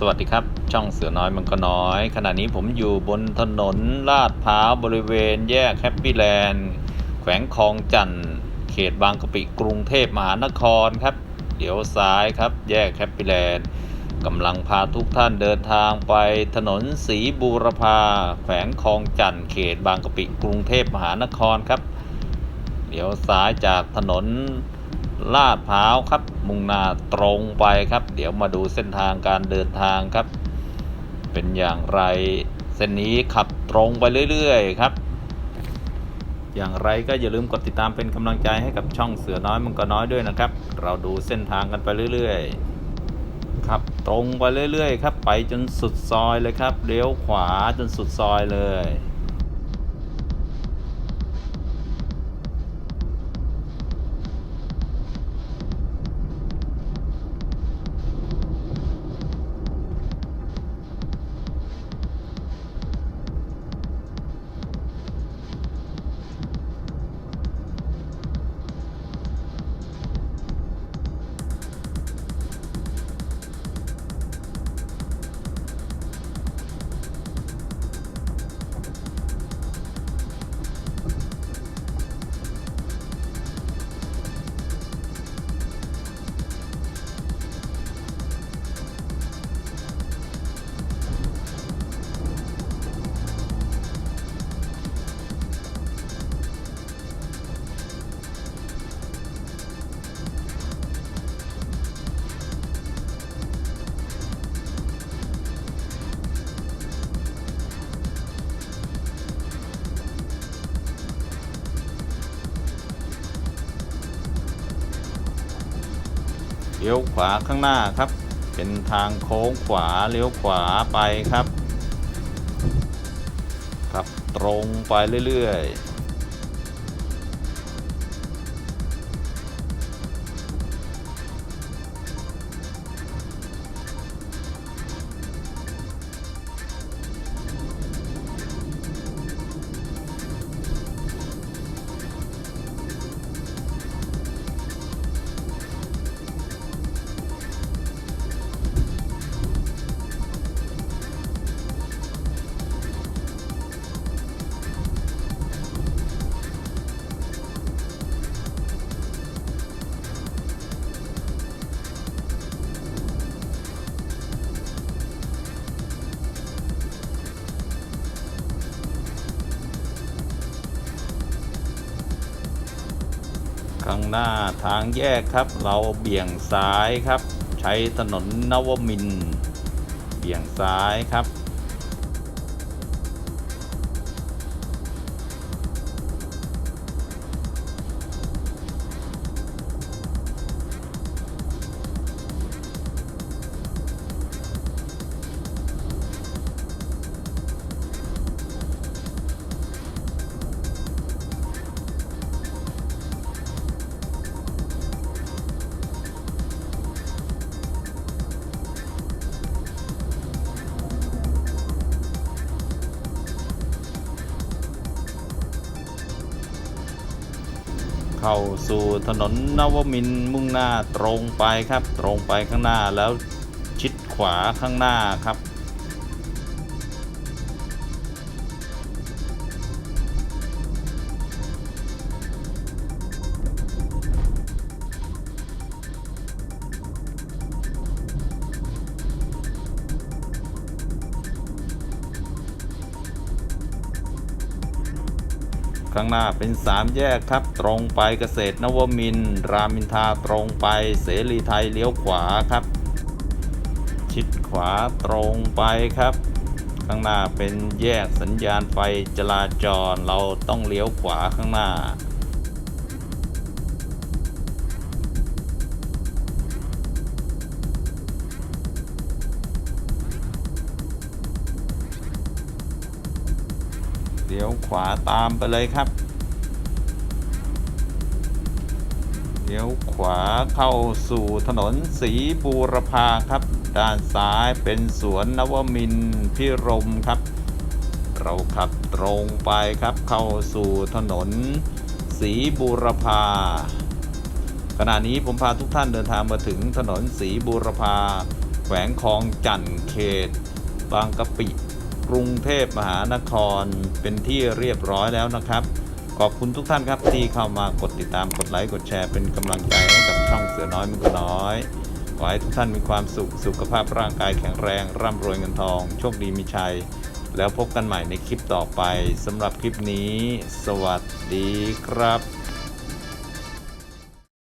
สวัสดีครับ ช่องเสือน้อยมันก็น้อย ขณะนี้ผมอยู่บนถนนลาดพร้าวบริเวณแยกแฮปปี้แลนด์แขวงคลองจันทน์เขตบางกะปิกรุงเทพมหานครครับ เดี๋ยวซ้ายครับ แยกแฮปปี้แลนด์กำลังพาทุกท่านเดินทางไปถนนสีบูรพาแขวงคลองจันทน์เขตบางกะปิกรุงเทพมหานครครับ เดี๋ยวซ้ายจากถนน ลาดพร้าวครับ มุ่งหน้าตรงไปครับ เดี๋ยวมาดูเส้นทางการเดินทางครับ เป็นอย่างไรเส้นนี้ขับตรงไปเรื่อยๆครับ อย่างไรก็อย่าลืมกดติดตามเป็นกำลังใจให้กับช่องเสือน้อยมังกรน้อยด้วยนะครับ เราดูเส้นทางกันไปเรื่อยๆขับตรงไปเรื่อยๆครับ ไปจนสุดซอยเลยครับเลี้ยวขวาจนสุดซอยเลย ลี้ยวขวาข้างหน้าครับ เป็นทางโค้งขวาเลี้ยวขวาไปครับขับตรงไปเรื่อยๆ ข้างหน้าทางแยกครับ เราเบี่ยงซ้ายครับ ใช้ถนนนวมินเบี่ยงซ้ายครับ เข้าสู่ถนนนวมินมุ่งหน้าตรงไปครับ ตรงไปข้างหน้าแล้วชิดขวาข้างหน้าครับ ข้างหน้าเป็นสามแยกครับ ตรงไปเกษตรนวมินทร์รามินทราตรงไปเสรีไทยเลี้ยวขวาครับ ชิดขวาตรงไปครับ ข้างหน้าเป็นแยกสัญญาณไฟจราจรเราต้องเลี้ยวขวาข้างหน้า เลี้ยวขวาตามไปเลยครับเลี้ยวขวาเข้าสู่ถนนสีบูรพาครับ ด้านซ้ายเป็นสวนนวมินพิรมครับ เราขับตรงไปครับเข้าสู่ถนนสีบูรพาขณะนี้ผมพาทุกท่านเดินทางมาถึงถนนสีบูรพาแขวงคลองจันทน์เขต บางกะปิ กรุงเทพมหานครเป็นที่เรียบร้อยแล้วนะครับ ขอบคุณทุกท่านครับที่เข้ามากดติดตามกดไลค์กดแชร์เป็นกำลังใจให้กับช่องเสือน้อยมันก็น้อยขอให้ทุกท่านมีความสุขสุขภาพร่างกายแข็งแรง ร่ำรวยเงินทอง โชคดีมีชัย แล้วพบกันใหม่ในคลิปต่อไปสำหรับคลิปนี้ สวัสดีครับ